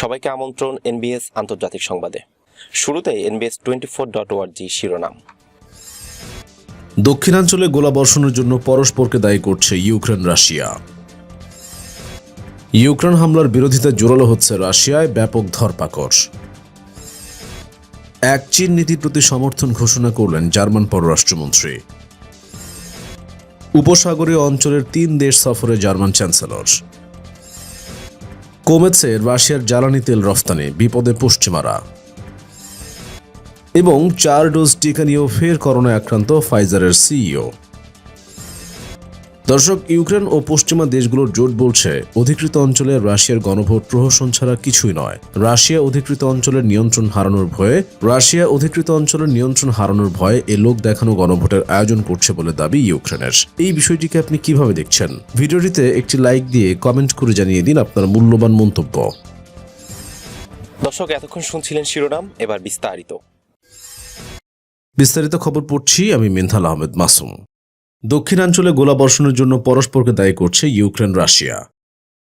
সবাইকে আমন্ত্রণ এনবিএস আন্তর্জাতিক সংবাদে। শুরুতে এনবিএস টোয়েন্টি ফোর ডট ওয়ার্জি শিরোনাম। দক্ষিণাঞ্চলে গোলাবর্ষণের জন্য পরস্পরকে দায়ী করছে ইউক্রেন, রাশিয়া। ইউক্রেন হামলার বিরোধিতা জোরালো হচ্ছে রাশিয়ায় ব্যাপক ধরপাকড়। এক চীন নীতির প্রতি সমর্থন ঘোষণা করলেন জার্মান পররাষ্ট্রমন্ত্রী। উপসাগরীয় অঞ্চলের তিন দেশ সফরে জার্মান চ্যান্সেলর। কমেছে রাশিয়ার জ্বালানি তেল রফতানি, বিপদে পশ্চিমারা। এবং চার ডোজ টিকা নিয়েও ফের করোনায় আক্রান্ত ফাইজারের সিইও। দর্শক ইউক্রেন ও পশ্চিমা দেশগুলোর জোট বলছে অধিকৃত অঞ্চলে রাশিয়ার গণভোট প্রহসন ছাড়া কিছুই নয়। রাশিয়া অধিকৃত অঞ্চলের নিয়ন্ত্রণ হারানোর ভয়ে রাশিয়া অধিকৃত অঞ্চলের নিয়ন্ত্রণ হারানোর ভয়ে এ লোক দেখানো গণভোটের আয়োজন করছে বলে দাবি ইউক্রেনের। এই বিষয়টিকে আপনি কীভাবে দেখছেন? ভিডিওটিতে একটি লাইক দিয়ে কমেন্ট করে জানিয়ে দিন আপনার মূল্যবান মন্তব্য। দর্শক এতক্ষণ শুনছিলেন শিরোনাম এবার বিস্তারিত। বিস্তারিত খবর পড়ছি আমি মিনথাল আহমেদ মাসুম। দক্ষিণাঞ্চলে গোলাবর্ষণের জন্য পরস্পরকে দায়ী করছে ইউক্রেন রাশিয়া।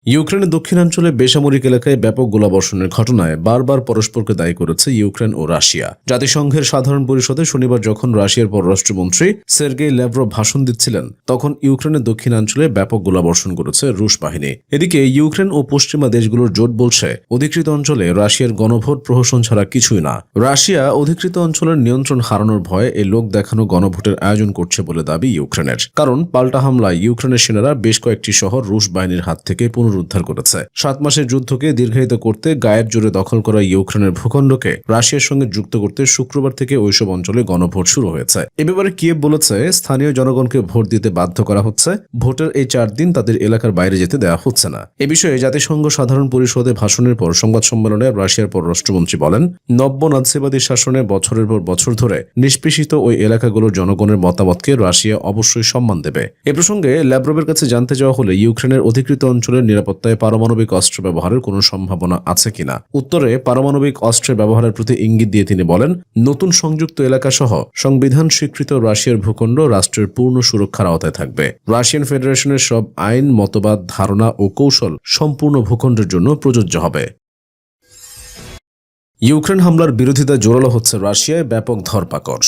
ইউক্রেনের দক্ষিণাঞ্চলে বেসামরিক এলাকায় ব্যাপক গোলাবর্ষণের ঘটনায় বারবার পরস্পরকে দায়ী করেছে ইউক্রেন ও রাশিয়া। জাতিসংঘের সাধারণ পরিষদে শনিবার যখন রাশিয়ার পররাষ্ট্রমন্ত্রী সের্গেই ল্যাভ্রভ ভাষণ দিচ্ছিলেন, তখন ইউক্রেনের দক্ষিণাঞ্চলে ব্যাপক গোলাবর্ষণ করেছে রুশ বাহিনী। এদিকে, ইউক্রেন ও পশ্চিমা দেশগুলোর জোট বলছে, অধিকৃত অঞ্চলে রাশিয়ার গণভোট প্রহসন ছাড়া কিছুই না। রাশিয়া অধিকৃত অঞ্চলের নিয়ন্ত্রণ হারানোর ভয়ে এই লোক দেখানো গণভোটের আয়োজন করছে বলে দাবি ইউক্রেনের। কারণ, পাল্টা হামলায় ইউক্রেনের সেনারা বেশ কয়েকটি শহর রুশ বাহিনীর হাত থেকে পুনরুদ্ধার করেছে। সাত মাসের যুদ্ধকে দীর্ঘায়িত করতে গায়ের জোরে দখল করা ইউক্রেনের ভূখণ্ডকে রাশিয়ার সঙ্গে যুক্ত করতে শুক্রবার থেকে ওইসব অঞ্চলে গণভোট শুরু হয়েছে। এ ব্যাপারে কিয়েভ বলেছে, স্থানীয় জনগণকে ভোট দিতে বাধ্য করা হচ্ছে। ভোটের এই চার দিন তাদের এলাকার বাইরে যেতে দেওয়া হচ্ছে না। এ বিষয়ে জাতিসংঘ সাধারণ পরিষদে ভাষণের পর সংবাদ সম্মেলনে রাশিয়ার পররাষ্ট্রমন্ত্রী বলেন, নব্য নাৎসিবাদী শাসনে বছরের পর বছর ধরে নিষ্পেষিত ওই এলাকাগুলোর জনগণের মতামতকে রাশিয়া অবশ্যই সম্মান দেবে। এ প্রসঙ্গে ল্যাব্রবের কাছে জানতে চাওয়া হলে ইউক্রেনের অধিকৃত অঞ্চলের নিরাপত্তায় পারমাণবিক অস্ত্র ব্যবহারের কোনো সম্ভাবনা আছে কিনা? উত্তরে, পারমাণবিক অস্ত্রের ব্যবহারের প্রতি ইঙ্গিত দিয়ে তিনি বলেন, নতুন সংযুক্ত এলাকা সহ সংবিধান স্বীকৃত রাশিয়ার ভূখণ্ড রাষ্ট্রের পূর্ণ সুরক্ষার আওতায় থাকবে। রাশিয়ান ফেডারেশনের সব আইন, মতবাদ, ধারণা ও কৌশল সম্পূর্ণ ভূখণ্ডের জন্য প্রযোজ্য হবে। ইউক্রেন হামলার বিরোধিতা জোরালো হচ্ছে রাশিয়ায় ব্যাপক ধরপাকড়।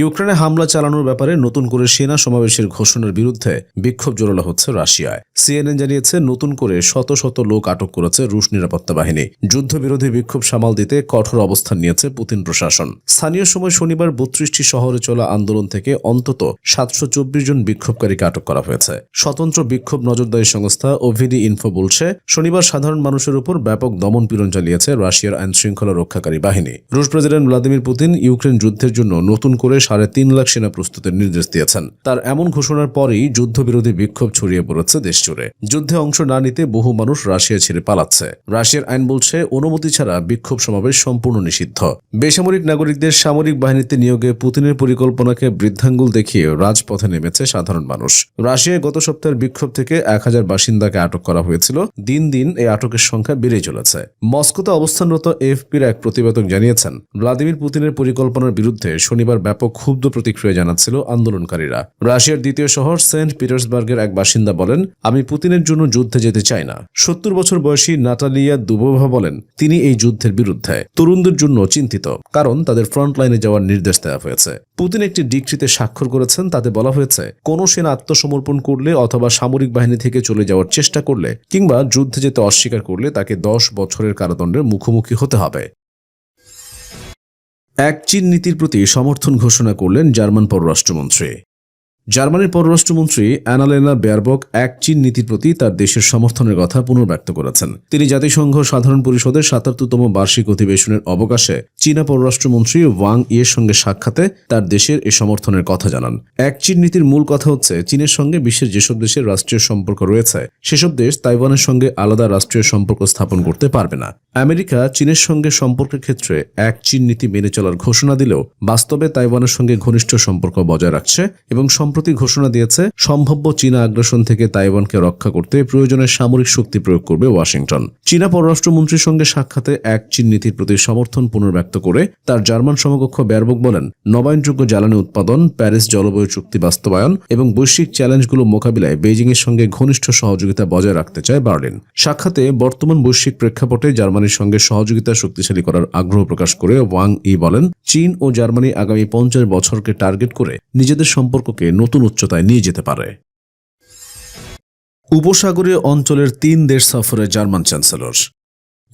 ইউক্রেনে হামলা চালানোর ব্যাপারে নতুন করে সেনা সমাবেশের ঘোষণার বিরুদ্ধে বিক্ষোভ জোরালো হচ্ছে রাশিয়ায়। সিএনএন জানিয়েছে, নতুন করে শত শত লোক আটক করেছে রুশ নিরাপত্তা বাহিনী। যুদ্ধবিরোধী বিক্ষোভ সামাল দিতে কঠোর অবস্থান নিয়েছে পুতিন প্রশাসন। স্থানীয় সময় শনিবার বত্রিশটি শহরে চলা আন্দোলন থেকে অন্তত সাতশো চব্বিশ জন বিক্ষোভকারীকে আটক করা হয়েছে। স্বতন্ত্র বিক্ষোভ নজরদারি সংস্থা ওভিডি ইনফো বলছে, শনিবার সাধারণ মানুষের উপর ব্যাপক দমন পীড়ন চালিয়েছে রাশিয়ার আইন শৃঙ্খলা রক্ষাকারী বাহিনী। রুশ প্রেসিডেন্ট ভ্লাদিমির পুতিন ইউক্রেন যুদ্ধের জন্য নতুন করে সাড়ে তিন লাখ সেনা প্রস্তুতের নির্দেশ দিয়েছেন। তার এমন ঘোষণার পরেই যুদ্ধবিরোধী বিক্ষোভ ছড়িয়ে পড়েছে দেশজুড়ে যুদ্ধে অংশ না নিতে বহু মানুষ রাশিয়া ছেড়ে পালাচ্ছে। রাশিয়ার আইন বলছে, অনুমতি ছাড়া বিক্ষোভ সমাবেশ সম্পূর্ণ নিষিদ্ধ। বেসামরিক নাগরিকদের সামরিক বাহিনীতে নিয়োগে পুতিনের পরিকল্পনাকে বৃদ্ধাঙ্গুল দেখিয়ে রাজপথে নেমেছে সাধারণ মানুষ। রাশিয়ায় গত সপ্তাহের বিক্ষোভ থেকে এক হাজার বাসিন্দাকে আটক করা হয়েছিল। দিন দিন এই আটকের সংখ্যা বেড়ে চলেছে। মস্কোতে অবস্থানরত এফপির এক প্রতিবেদক জানিয়েছেন, ভ্লাদিমির পুতিনের পরিকল্পনার বিরুদ্ধে শনিবার ব্যাপক ক্ষুব্ধ প্রতিক্রিয়া জানাচ্ছিল আন্দোলনকারীরা। রাশিয়ার দ্বিতীয় শহর সেন্ট পিটার্সবার্গের এক বাসিন্দা বলেন, আমি পুতিনের জন্য যুদ্ধে যেতে চাই না। সত্তর বছর বয়সী নাটালিয়া দুবোভা বলেন, তিনি এই যুদ্ধের বিরুদ্ধে। তরুণদের জন্য চিন্তিত, কারণ তাদের ফ্রন্ট লাইনে যাওয়ার নির্দেশ দেওয়া হয়েছে। পুতিন একটি ডিক্রিতে স্বাক্ষর করেছেন, তাতে বলা হয়েছে, কোন সেনা আত্মসমর্পণ করলে অথবা সামরিক বাহিনী থেকে চলে যাওয়ার চেষ্টা করলে কিংবা যুদ্ধে যেতে অস্বীকার করলে তাকে দশ বছরের কারাদণ্ডের মুখোমুখি হতে হবে। এক চীন নীতির প্রতি সমর্থন ঘোষণা করলেন জার্মান পররাষ্ট্রমন্ত্রী। জার্মানির পররাষ্ট্রমন্ত্রী অ্যানালেনা বেয়ারবক এক চীন নীতির প্রতি তার দেশের সমর্থনের কথা পুনর্ব্যক্ত করেছেন। তিনি জাতিসংঘ সাধারণ পরিষদের সাতাত্তরতম বার্ষিক অধিবেশনের অবকাশে চীনা পররাষ্ট্রমন্ত্রী ওয়াং ইয়ের সঙ্গে সাক্ষাতে তার দেশের এ সমর্থনের কথা জানান। এক চীন নীতির মূল কথা হচ্ছে চীনের সঙ্গে বিশ্বের যেসব দেশের রাষ্ট্রীয় সম্পর্ক রয়েছে, সেসব দেশ তাইওয়ানের সঙ্গে আলাদা রাষ্ট্রীয় সম্পর্ক স্থাপন করতে পারবে না। আমেরিকা চীনের সঙ্গে সম্পর্কের ক্ষেত্রে এক চীন নীতি মেনে চলার ঘোষণা দিলেও বাস্তবে তাইওয়ানের সঙ্গে ঘনিষ্ঠ সম্পর্ক বজায় রাখছে এবং সম্প্রতি ঘোষণা দিয়েছে, সম্ভাব্য চীনা আগ্রাসন থেকে তাইওয়ানকে রক্ষা করতে প্রয়োজনে সামরিক শক্তি প্রয়োগ করবে ওয়াশিংটন। চীনা পররাষ্ট্রমন্ত্রীর সঙ্গে সাক্ষাতে এক চীন নীতির প্রতি সমর্থন পুনর্ব্যক্ত করে তার জার্মান সমকক্ষ ব্যারবক বলেন, নবায়নযোগ্য জ্বালানি উৎপাদন, প্যারিস জলবায়ু চুক্তি বাস্তবায়ন এবং বৈশ্বিক চ্যালেঞ্জগুলো মোকাবিলায় বেজিংয়ের সঙ্গে ঘনিষ্ঠ সহযোগিতা বজায় রাখতে চায় বার্লিন। সাক্ষাতে বর্তমান বৈশ্বিক প্রেক্ষাপটে জার্মানির সঙ্গে সহযোগিতা শক্তিশালী করার আগ্রহ প্রকাশ করে ওয়াং ই বলেন, চীন ও জার্মানি আগামী পঞ্চাশ বছরকে টার্গেট করে নিজেদের সম্পর্ককে নতুন উচ্চতায় নিয়ে যেতে পারে। উপসাগরীয় অঞ্চলের তিন দেশ সফরে জার্মান চ্যান্সেলর।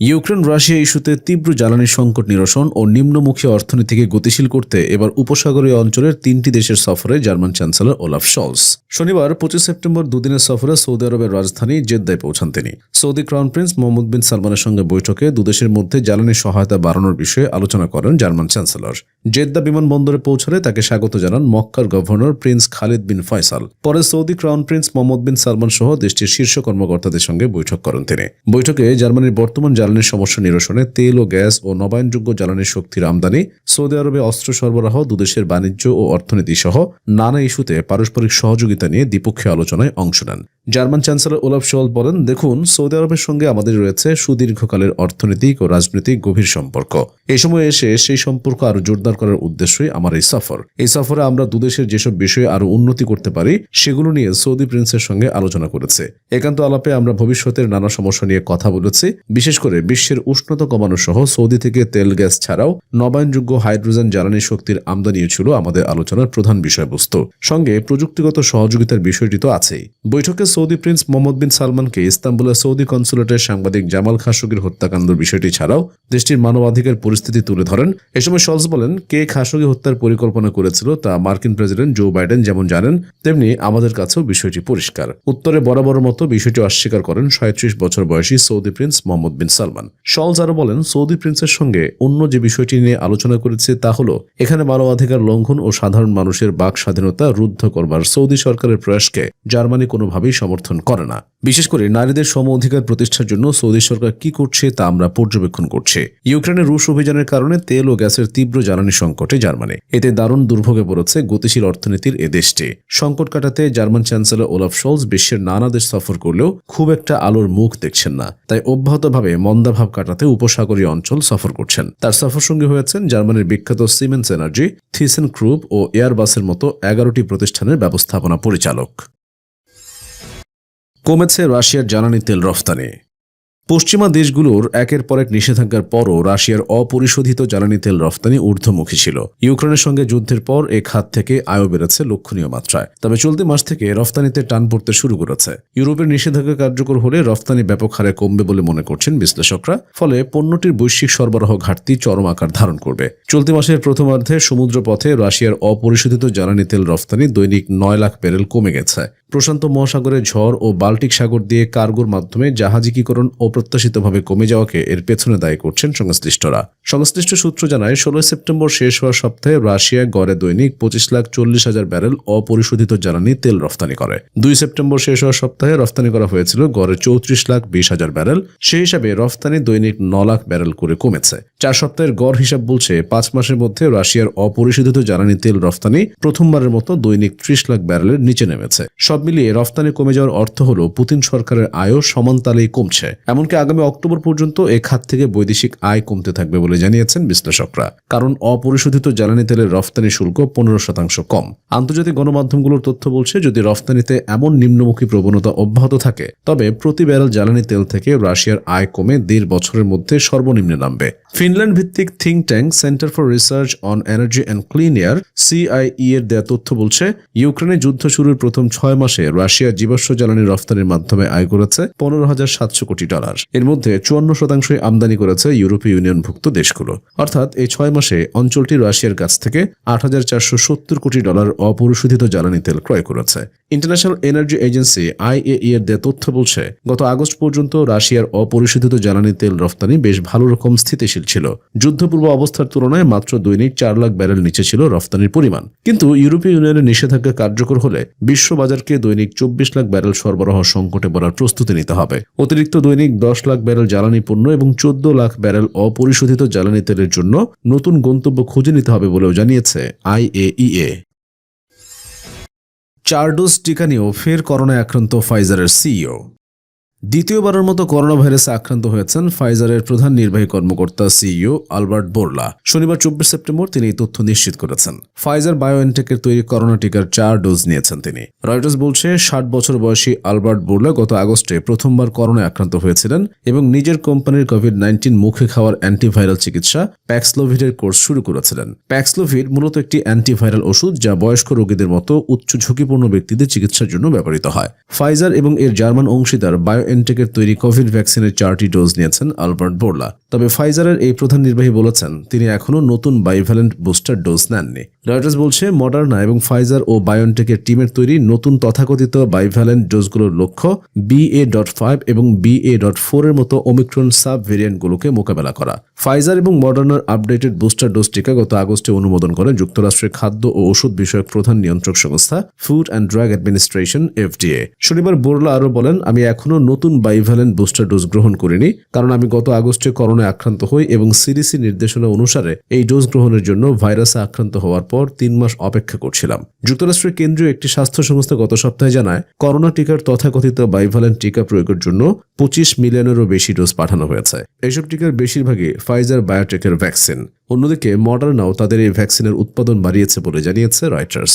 ইউক্রেন, রাশিয়া ইস্যুতে তীব্র জ্বালানি সংকট নিরসন ও নিম্নমুখী অর্থনীতিকে গতিশীল করতে এবার উপসাগরীয় অঞ্চলের তিনটি দেশের সফরে জার্মান চ্যান্সেলর ওলাফ শলস। শনিবার, পঁচিশ সেপ্টেম্বর দুদিনের সফরে সৌদি আরবের রাজধানী জেদ্দায় পৌঁছান তিনি। Saudi crown prince Mohammed bin সালমানের সঙ্গে বৈঠকে দুদেশের মধ্যে জ্বালানি সহায়তা বাড়ানোর বিষয়ে আলোচনা করেন জার্মান চ্যান্সেলর। জেদ্দা বিমানবন্দরে পৌঁছলে তাকে স্বাগত জানান মক্কার governor prince Khalid bin Faisal. পরে Saudi crown prince Mohammed bin Salman সহ দেশটির শীর্ষ কর্মকর্তাদের সঙ্গে বৈঠক করেন তিনি। বৈঠকে জার্মানির বর্তমান জ্বালানির সমস্যা নিরসনে তেল ও গ্যাস ও নবায়নযোগ্য জ্বালানি শক্তির আমদানি, সৌদি আরবে অস্ত্র সরবরাহ, দুদেশের বাণিজ্য ও অর্থনীতি সহ নানা ইস্যুতে পারস্পরিক সহযোগিতা নিয়ে দ্বিপক্ষীয় আলোচনায় অংশ নেন। জার্মান চ্যান্সেলর ওলাফ শল বলেন, দেখুন, সৌদি আরবের সঙ্গে আমাদের রয়েছে সুদীর্ঘকালের অর্থনৈতিক ও রাজনৈতিক গভীর সম্পর্ক। এই সময় এসে সেই সম্পর্ক আরও জোরদার করার উদ্দেশ্যই আমার এই সফর। এই সফরে আমরা দুদেশের যেসব বিষয়ে আরও উন্নতি করতে পারি, সেগুলো নিয়ে সৌদি প্রিন্সের সঙ্গে আলোচনা করেছে। একান্ত আলাপে আমরা ভবিষ্যতের নানা সমস্যা নিয়ে কথা বলেছি, বিশেষ করে বিশ্বের উষ্ণতা কমানো সহ সৌদি থেকে তেল, গ্যাস ছাড়াও নবায়নযোগ্য হাইড্রোজেন, জ্বালানি শক্তির আমদানিও ছিল আমাদের আলোচনার প্রধান বিষয়বস্তু। সঙ্গে প্রযুক্তিগত সহযোগিতার বিষয়টি তো আছেই। বৈঠকে সৌদি প্রিন্স মোহাম্মদ বিন সালমানকে ইস্তাম্বুলের সৌদি কনসুলেটের সাংবাদিক জামাল খাশোগির হত্যাকাণ্ডের বিষয়টি ছাড়াও দেশটির মানবাধিকার পরিস্থিতি তুলে ধরেন। এ সময় শলস বলেন কে খাশোগি হত্যার পরিকল্পনা করেছিল তা মার্কিন প্রেসিডেন্ট জো বাইডেন যেমন জানেন, তেমনি আমাদের কাছেও বিষয়টি পরিষ্কার। উত্তরে বরাবর মতো বিষয়টি অস্বীকার করেন সাঁত্রিশ বছর বয়সী Saudi prince Mohammed bin Salman. Scholz আরও বলেন, সৌদি প্রিন্সের সঙ্গে অন্য যে বিষয়টি নিয়ে আলোচনা করেছে তা হল, এখানে মানবাধিকার লঙ্ঘন ও সাধারণ মানুষের বাক স্বাধীনতা রুদ্ধ করবার সৌদি সরকারের প্রয়াসকে জার্মানি কোনোভাবেই সমর্থন করে না। বিশেষ করে নারীদের সম অধিকার প্রতিষ্ঠার জন্য সৌদি সরকার কি করছে তা আমরা পর্যবেক্ষণ করছি। ইউক্রেনের রুশ অভিযানের কারণে তেল ও গ্যাসের তীব্র জ্বালানি সংকটে জার্মানি। এতে দারুণ দুর্ভোগে পড়েছে গতিশীল অর্থনীতির এ দেশটি। সংকট কাটাতে জার্মান চ্যান্সেলর ওলাফ শলস বিশ্বের নানা দেশ সফর করলেও খুব একটা আলোর মুখ দেখছেন না। তাই অব্যাহতভাবে মন্দাভাব কাটাতে উপসাগরীয় অঞ্চল সফর করছেন। তার সফর সঙ্গী হয়েছেন জার্মানির বিখ্যাত সিমেন্স এনার্জি থিসেন ক্রুপ ও এয়ারবাসের মতো এগারোটি প্রতিষ্ঠানের ব্যবস্থাপনা পরিচালক। কমেছে রাশিয়ার জ্বালানি তেল রফতানি। পশ্চিমা দেশগুলোর একের পর এক নিষেধাজ্ঞার পরও রাশিয়ার অপরিশোধিত জ্বালানি তেল রফতানি ঊর্ধ্বমুখী ছিল। ইউক্রেনের সঙ্গে যুদ্ধের পর এ খাত থেকে আয়ও বেড়েছে লক্ষণীয় মাত্রায়। তবে চলতি মাস থেকে রফতানিতে টান পড়তে শুরু করেছে। ইউরোপের নিষেধাজ্ঞা কার্যকর হলে রফতানি ব্যাপক হারে কমবে বলে মনে করছেন বিশ্লেষকরা। ফলে পণ্যটির বৈশ্বিক সরবরাহ ঘাটতি চরম আকার ধারণ করবে। চলতি মাসের প্রথমার্ধে সমুদ্র পথে রাশিয়ার অপরিশোধিত জ্বালানি তেল রফতানি দৈনিক নয় লাখ ব্যারেল কমে গেছে। প্রশান্ত মহাসাগরে ঝড় ও বাল্টিক সাগর দিয়ে কার্গোর মাধ্যমে জাহাজিকীকরণ অপ্রত্যাশিতভাবে কমে যাওয়াকে এর পেছনে দায়ী করছেন সংশ্লিষ্টরা। সংশ্লিষ্ট সূত্র জানায়, ষোলোই সেপ্টেম্বর শেষ হওয়ার সপ্তাহে রাশিয়া গড়ে দৈনিক পঁচিশ লাখ চল্লিশ হাজার ব্যারেল অপরিশোধিত জ্বালানি তেল রফতানি করে। দুই সেপ্টেম্বর শেষ হওয়ার সপ্তাহে রফতানি করা হয়েছিল গড়ে চৌত্রিশ লাখ বিশ হাজার ব্যারেল। সেই হিসাবে রফতানি দৈনিক ন লাখ ব্যারেল করে কমেছে। চার সপ্তাহের গড় হিসাব বলছে, পাঁচ মাসের মধ্যে রাশিয়ার অপরিশোধিত জ্বালানি তেল রফতানি প্রথমবারের মতো দৈনিক ত্রিশ লাখ ব্যারেলের নিচে নেমেছে। সব মিলিয়ে রফতানি কমে যাওয়ার অর্থ হল, পুতিন সরকারের আয়ও সমানতালেই কমছে। এমনকি আগামী অক্টোবর পর্যন্ত এ খাত থেকে বৈদেশিক আয় কমতে থাকবে বলে জানিয়েছেন বিশ্লেষকরা। কারণ অপরিশোধিত জ্বালানি তেলের রফতানি শুল্ক পনেরো শতাংশ কম। আন্তর্জাতিক গণমাধ্যমগুলোর তথ্য বলছে, যদি রফতানিতে এমন নিম্নমুখী প্রবণতা অব্যাহত থাকে, তবে প্রতি ব্যারেল জ্বালানি তেল থেকে রাশিয়ার আয় কমে দেড় বছরের মধ্যে সর্বনিম্নে নামবে। ফিনল্যান্ড ভিত্তিক think tank Centre for Research on Energy and Clean Air, CIE এর দেয়া তথ্য বলছে, ইউক্রেনে যুদ্ধ শুরুর প্রথম ছয় মাসে রাশিয়া জীবাশ্ম জ্বালানি রফতানির মাধ্যমে আয় করেছে পনেরো হাজার সাতশো কোটি ডলার। এর মধ্যে চুয়ান্ন শতাংশই আমদানি করেছে ইউরোপীয় ইউনিয়নভুক্ত দেশগুলো। অর্থাৎ এই ছয় মাসে অঞ্চলটি রাশিয়ার কাছ থেকে আট হাজার চারশো সত্তর কোটি ডলার অপরিশোধিত জ্বালানি তেল ক্রয় করেছে। ইন্টারন্যাশনাল এনার্জি এজেন্সি আইএই এর দেয়া তথ্য বলছে, গত আগস্ট পর্যন্ত রাশিয়ার অপরিশোধিত জ্বালানি তেল রফতানি বেশ ভালো রকম স্থিতিশীল ছিল। যুদ্ধপূর্ব অবস্থার তুলনায় মাত্র দৈনিক চার লাখ ব্যারেল নিচে ছিল রফতানির পরিমাণ। কিন্তু ইউরোপীয় ইউনিয়নের নিষেধাজ্ঞা কার্যকর হলে বিশ্ব বাজারকে দৈনিক চব্বিশ লাখ ব্যারেল সরবরাহ সংকটে পড়ার প্রস্তুতি নিতে হবে। অতিরিক্ত দৈনিক দশ লাখ ব্যারেল জ্বালানি পণ্য এবং চোদ্দ লাখ ব্যারেল অপরিশোধিত জ্বালানি তেলের জন্য নতুন গন্তব্য খুঁজে নিতে হবে বলেও জানিয়েছে আইএইএ। চার ডোজ টিকা নিয়েও ফের করোনায় আক্রান্ত ফাইজারের সিইও। দ্বিতীয়বারের মতো করোনা ভাইরাসে আক্রান্ত হয়েছেন ফাইজারের প্রধান নির্বাহী কর্মকর্তা সিইও আলবার্ট বোরলা। শনিবার চব্বিশ সেপ্টেম্বর তিনি এই তথ্য নিশ্চিত করেছেন। ফাইজার বায়োএনটেকের তৈরি করোনা টিকার চার ডোজ নিয়েছেন তিনি। রয়টার্স বলছে, ষাট বছর বয়সী আলবার্ট বোরলা গত আগস্টে প্রথমবার করোনায় আক্রান্ত হয়েছিলেন এবং নিজের কোম্পানির কোভিড নাইন্টিন মুখে খাওয়ার অ্যান্টিভাইরাল চিকিৎসা প্যাক্সলোভিডের কোর্স শুরু করেছিলেন। প্যাক্সলোভিড মূলত একটি অ্যান্টিভাইরাল ওষুধ যা বয়স্ক রোগীদের মতো উচ্চ ঝুঁকিপূর্ণ ব্যক্তিদের চিকিৎসার জন্য ব্যবহৃত হয়। ফাইজার এবং এর জার্মান অংশীদার বায়োএনটেকের তৈরি কোভিড ভ্যাকসিনের চারটি ডোজ নিয়েছেন আলবার্ট বোরলা। তবে ফাইজারের এই প্রধান নির্বাহী বলেছেন, তিনি এখনও নতুন বাইভ্যালেন্ট বুস্টার ডোজ নেননি। রয়টার্স বলছে, মডার্না এবং ফাইজার ও বায়োনটেকের টিমের তৈরি নতুন তথাকথিত বাইভ্যালেন্ট ডোজগুলোর লক্ষ্য বিএ ডট ফাইভ এবং বিএ ডট ফোর এর মতো ওমিক্রন সাব ভেরিয়েন্টগুলোকে মোকাবেলা করা। ফাইজার এবং মডার্নার আপডেটেড বুস্টার ডোজ টিকা গত আগস্টে অনুমোদন করে যুক্তরাষ্ট্রের খাদ্য ও ওষুধ বিষয়ক প্রধান নিয়ন্ত্রক সংস্থা Food and Drug Administration FDA শনিবার বোরলা আরও বলেন, আমি এখনও নতুন বাইভ্যালেন্ট বুস্টার ডোজ গ্রহণ করিনি, কারণ আমি গত আগস্টে করোনায় আক্রান্ত হই এবং সিডিসি নির্দেশনা অনুসারে এই ডোজ গ্রহণের জন্য ভাইরাসে আক্রান্ত হওয়ার পর তিন মাস অপেক্ষা করছিলাম। যুক্তরাষ্ট্রের কেন্দ্রীয় একটি স্বাস্থ্য সংস্থা গত সপ্তাহে জানায়, করোনা টিকার তথাকথিত বাইভ্যালেন্ট টিকা প্রয়োগের জন্য পঁচিশ মিলিয়নেরও বেশি ডোজ পাঠানো হয়েছে। এসব টিকার বেশিরভাগই ফাইজার বায়োটেকের ভ্যাকসিন অন্যদিকে মডার্নাও তাদের এই ভ্যাকসিনের উৎপাদন বাড়িয়েছে বলে জানিয়েছে রয়টার্স